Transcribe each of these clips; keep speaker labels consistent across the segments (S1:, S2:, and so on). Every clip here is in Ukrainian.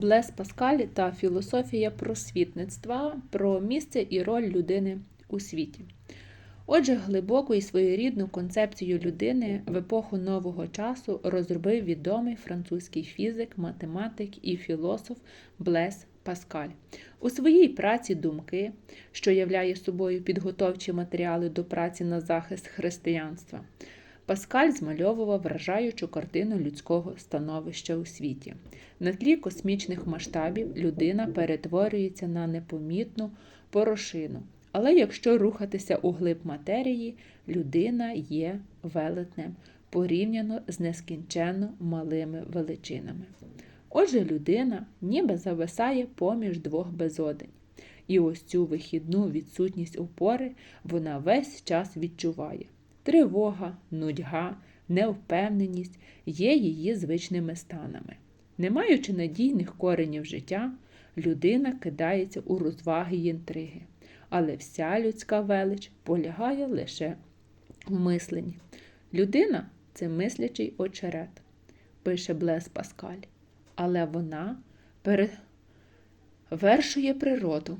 S1: Блес Паскаль та філософія просвітництва про місце і роль людини у світі. Отже, глибоку і своєрідну концепцію людини в епоху нового часу розробив відомий французький фізик, математик і філософ Блес Паскаль. У своїй праці думки, що являє собою підготовчі матеріали до праці на захист християнства. Паскаль змальовував вражаючу картину людського становища у світі. На тлі космічних масштабів людина перетворюється на непомітну порошину. Але якщо рухатися у глиб матерії, людина є велетнем порівняно з нескінченно малими величинами. Отже, людина ніби зависає поміж двох безодень. І ось цю вихідну відсутність опори вона весь час відчуває. Тривога, нудьга, невпевненість є її звичними станами. Не маючи надійних коренів життя, людина кидається у розваги й інтриги, але вся людська велич полягає лише в мисленні. Людина це мислячий очерет, пише Блес Паскаль, але вона перевершує природу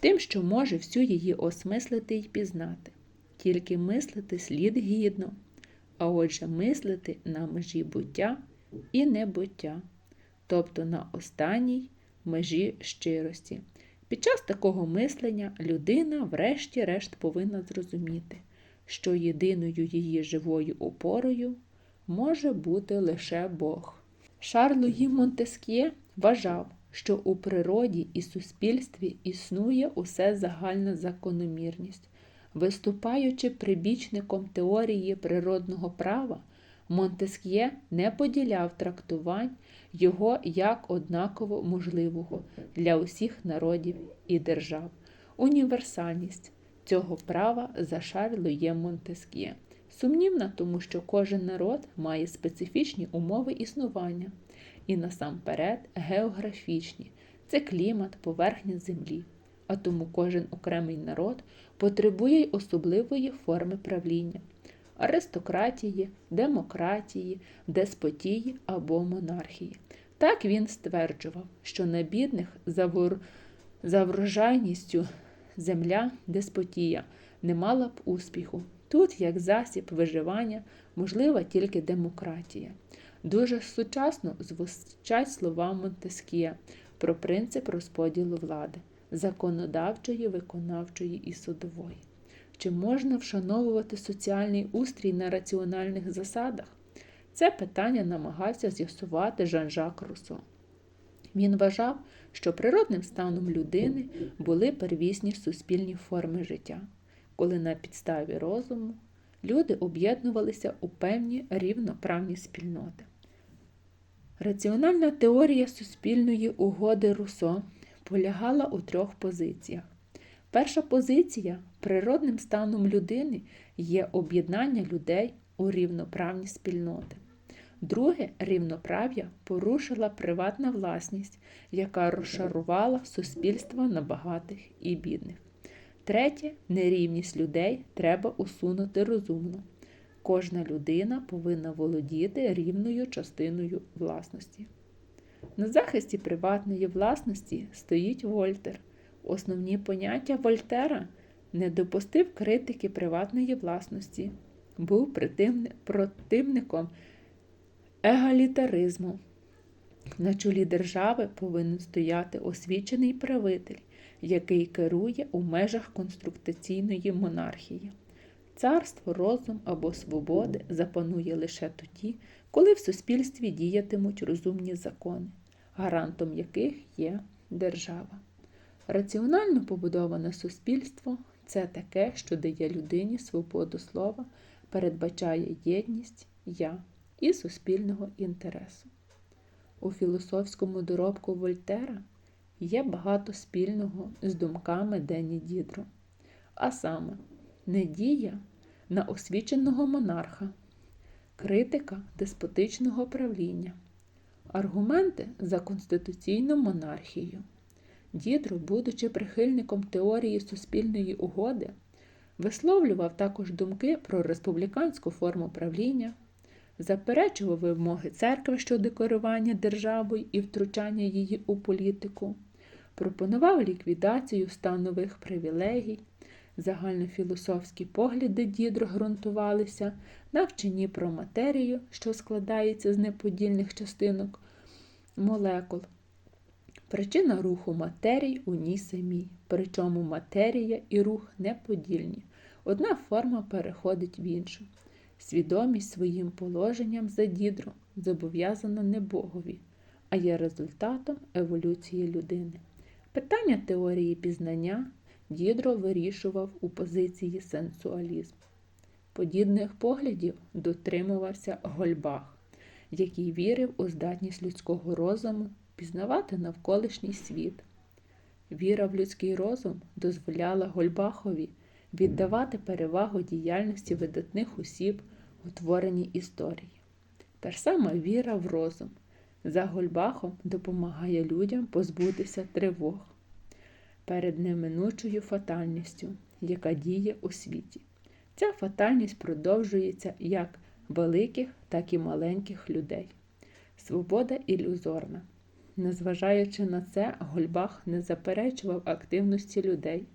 S1: тим, що може всю її осмислити й пізнати. Тільки мислити слід гідно, а отже, мислити на межі буття і небуття, тобто на останній межі щирості. Під час такого мислення людина, врешті-решт, повинна зрозуміти, що єдиною її живою опорою може бути лише Бог. Шарлуї Монтескє вважав, що у природі і суспільстві існує усе загальна закономірність. Виступаючи прибічником теорії природного права, Монтеск'є не поділяв трактувань його як однаково можливого для усіх народів і держав. Універсальність цього права за Шарлоє Монтеск'є. Сумнівна, тому що кожен народ має специфічні умови існування і насамперед географічні це клімат, поверхня землі а тому кожен окремий народ потребує й особливої форми правління аристократії, демократії, деспотії або монархії. Так він стверджував, що на бідних за, за врожайністю земля деспотія не мала б успіху. Тут, як засіб виживання, можлива тільки демократія. Дуже сучасно звучать слова Монтескія про принцип розподілу влади законодавчої, виконавчої і судової. Чи можна вшановувати соціальний устрій на раціональних засадах? Це питання намагався з'ясувати Жан-Жак Руссо. Він вважав, що природним станом людини були первісні суспільні форми життя, коли на підставі розуму люди об'єднувалися у певні рівноправні спільноти. Раціональна теорія суспільної угоди Руссо полягала у трьох позиціях. Перша позиція природним станом людини є об'єднання людей у рівноправні спільноти. Друге рівноправ'я порушила приватна власність, яка розшарувала суспільство на багатих і бідних. Третє нерівність людей треба усунути розумно. Кожна людина повинна володіти рівною частиною власності. На захисті приватної власності стоїть Вольтер. Основні поняття Вольтера не допустив критики приватної власності, був противником егалітаризму. На чолі держави повинен стояти освічений правитель, який керує у межах конструктаційної монархії. Царство, розум або свободи запанує лише тоді, коли в суспільстві діятимуть розумні закони гарантом яких є держава. Раціонально побудоване суспільство це таке, що дає людині свободу слова, передбачає єдність я і суспільного інтересу. У філософському доробку Вольтера є багато спільного з думками Дені Дідро, а саме недія на освіченого монарха, критика деспотичного правління. Аргументи за конституційну монархію. Дідро, будучи прихильником теорії суспільної угоди, висловлював також думки про республіканську форму правління, заперечував вимоги церкви щодо керування державою і втручання її у політику, пропонував ліквідацію станових привілегій. Загальнофілософські погляди Дідро ґрунтувалися на вченні про матерію, що складається з неподільних частинок молекул. Причина руху матерій у ній самій, причому матерія і рух неподільні. Одна форма переходить в іншу. Свідомість своїм положенням за дідро зобов'язана не Богові, а є результатом еволюції людини. Питання теорії пізнання Дідро вирішував у позиції сенсуалізму. Подібних поглядів дотримувався Гольбах, який вірив у здатність людського розуму пізнавати навколишній світ. Віра в людський розум дозволяла Гольбахові віддавати перевагу діяльності видатних осіб у творенні історії. Та ж сама віра в розум за Гольбахом допомагає людям позбутися тривог перед неминучою фатальністю, яка діє у світі. Ця фатальність продовжується як великих, так і маленьких людей. Свобода ілюзорна. Незважаючи на це, Гольбах не заперечував активності людей,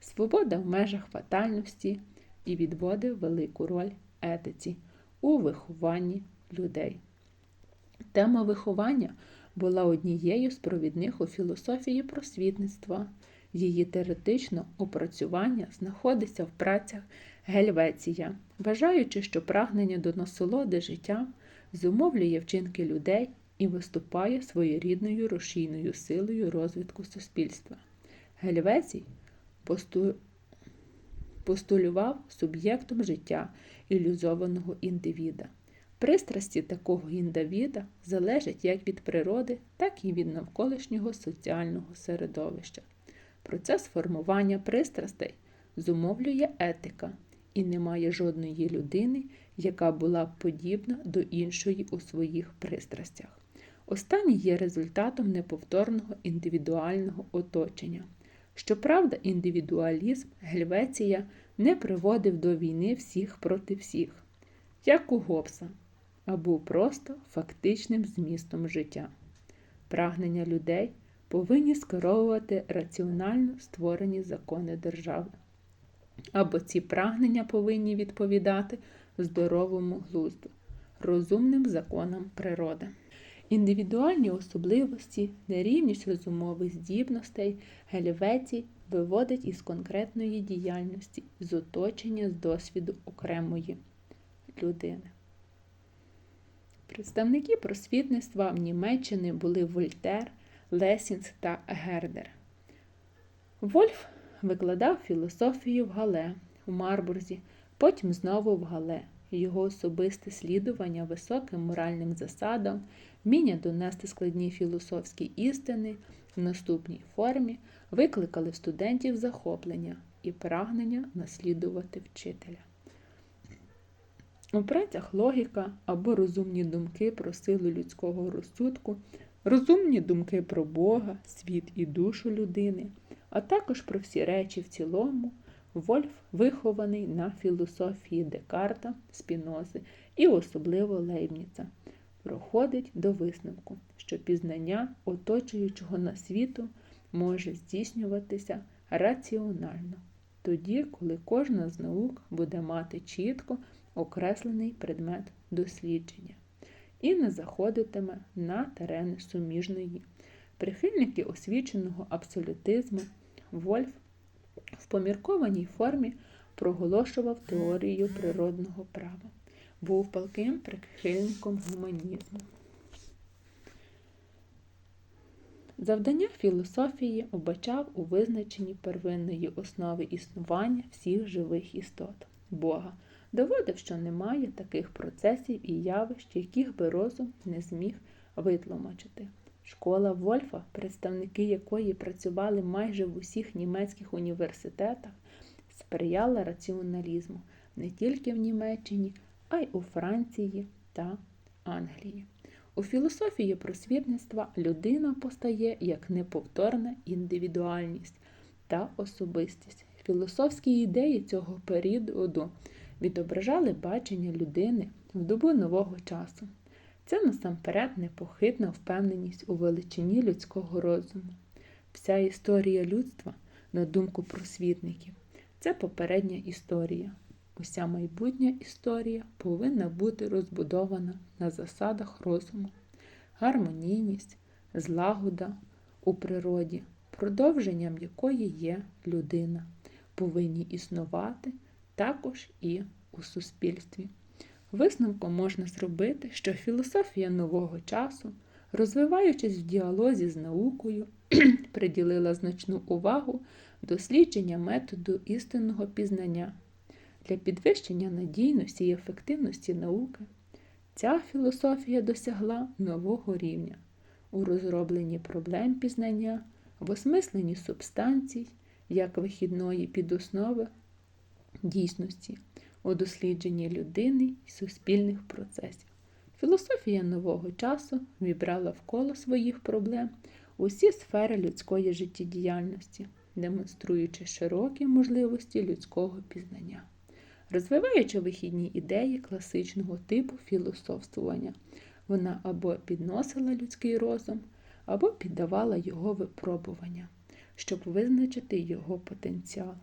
S1: свобода в межах фатальності і відводив велику роль етиці у вихованні людей. Тема виховання була однією з провідних у філософії просвітництва. Її теоретично опрацювання знаходиться в працях Гельвеція, вважаючи, що прагнення до насолоди життя зумовлює вчинки людей і виступає своєрідною рушійною силою розвитку суспільства. Гельвецій посту... постулював суб'єктом життя ілюзованого індивіда. Пристрасті такого індивіда залежать як від природи, так і від навколишнього соціального середовища. Процес формування пристрастей зумовлює етика, і немає жодної людини, яка була подібна до іншої у своїх пристрастях. Останнє є результатом неповторного індивідуального оточення. Щоправда, індивідуалізм Гельвеція не приводив до війни всіх проти всіх, як у Гобса, а був просто фактичним змістом життя. Прагнення людей повинні скеровувати раціонально створені закони держави. Або ці прагнення повинні відповідати здоровому глузду, розумним законам природи. Індивідуальні особливості, нерівність розумових здібностей Гельветій виводить із конкретної діяльності, з оточення з досвіду окремої людини. Представники просвітництва в Німеччині були Вольтер, Лесінс та Гердер. Вольф викладав філософію в Гале у Марбурзі, потім знову в Гале. Його особисте слідування високим моральним засадам, вміння донести складні філософські істини в наступній формі викликали в студентів захоплення і прагнення наслідувати вчителя. У працях логіка або розумні думки про силу людського розсудку розумні думки про Бога, світ і душу людини, а також про всі речі в цілому, Вольф вихований на філософії Декарта, Спінози і особливо Лейбніца, проходить до висновку, що пізнання оточуючого на світу може здійснюватися раціонально, тоді, коли кожна з наук буде мати чітко окреслений предмет дослідження і не заходитиме на терени суміжної. Прихильники освіченого абсолютизму Вольф в поміркованій формі проголошував теорію природного права, був палким прихильником гуманізму. Завдання філософії обачав у визначенні первинної основи існування всіх живих істот Бога доводив, що немає таких процесів і явищ, яких би розум не зміг витлумачити. Школа Вольфа, представники якої працювали майже в усіх німецьких університетах, сприяла раціоналізму не тільки в Німеччині, а й у Франції та Англії. У філософії просвітництва людина постає як неповторна індивідуальність та особистість. Філософські ідеї цього періоду відображали бачення людини в добу нового часу. Це насамперед непохитна впевненість у величині людського розуму. Вся історія людства, на думку просвітників, це попередня історія. Уся майбутня історія повинна бути розбудована на засадах розуму, гармонійність, злагода у природі, продовженням якої є людина, повинні існувати також і у суспільстві. Висновком можна зробити, що філософія нового часу, розвиваючись в діалозі з наукою, приділила значну увагу дослідження методу істинного пізнання для підвищення надійності і ефективності науки. Ця філософія досягла нового рівня у розробленні проблем пізнання, в осмисленні субстанцій як вихідної підоснови дійсності, у дослідженні людини і суспільних процесів. Філософія нового часу вібрала вколо своїх проблем усі сфери людської життєдіяльності, демонструючи широкі можливості людського пізнання, розвиваючи вихідні ідеї класичного типу філософствування, вона або підносила людський розум, або піддавала його випробування, щоб визначити його потенціал